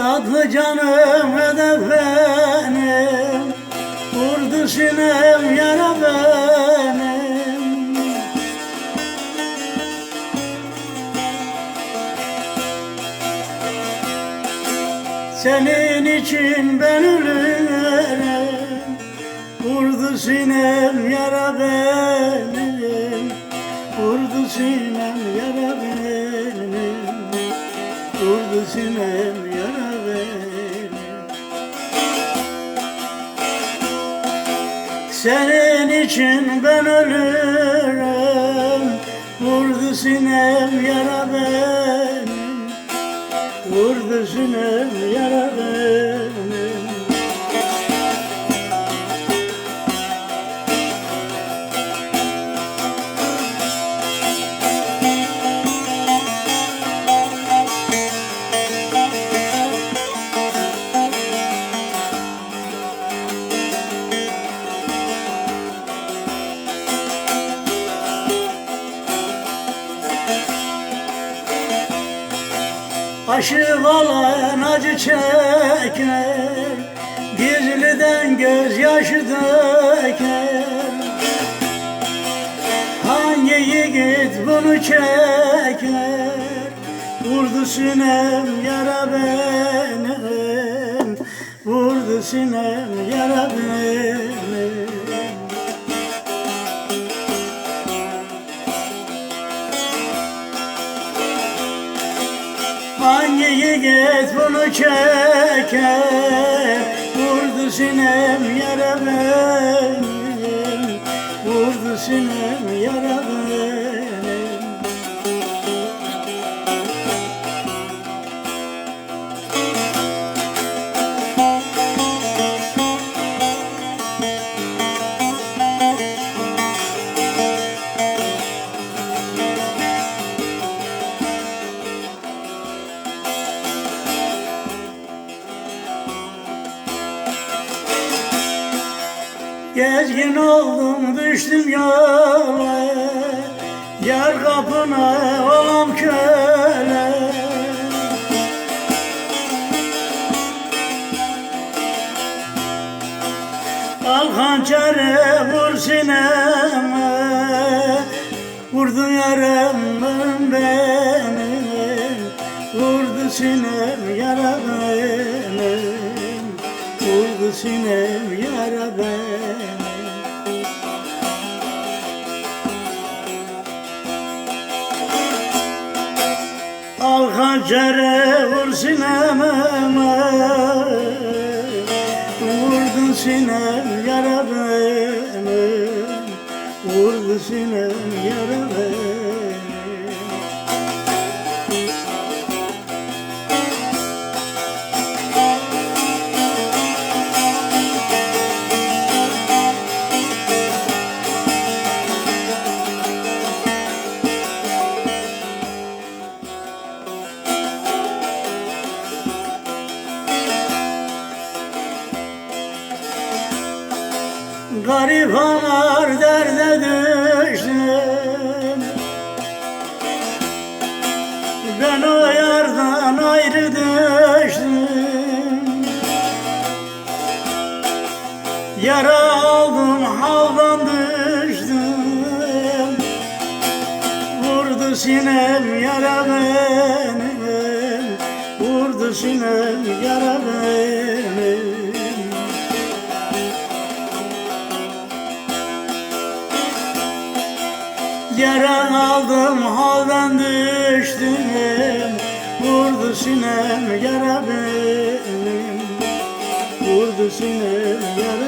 Tatlı canım hedef benim Vurdu sinem yara benim. Senin için ben ölürüm Vurdu sinem yara benim. Vurdu sinem yara benim Vurdu sinem Senin için ben ölürüm. Vurdu sinem yara benim Vurdu sinem yara benim Aşı olan acı çeker Gizliden gözyaşı döker Hangi yiğit bunu çeker? Vurdu sinem yara benim Vurdu sinem yara benim Hangi yiğit bunu çeker? Vurdu sinem yara benim Vurdu sinem Gezgin oldum düştüm yola. Yar kapına olam köle. Al hançere vur sineme. Vurdun yarım beni. Vurdu sinem yara benim. Vurdu sinem yara benim Al hançere vur sineme Vurdun sinem yara benim. Vurdu sinem yara Garip anar derde düştüm Ben o yardan ayrı düştüm. Yara aldım haldan düştüm. Vurdu sinem yara benim Vurdu sinem yara benim Yaran aldım haldan düştüm. Vurdu sinem yara benim. Vurdu sinem yara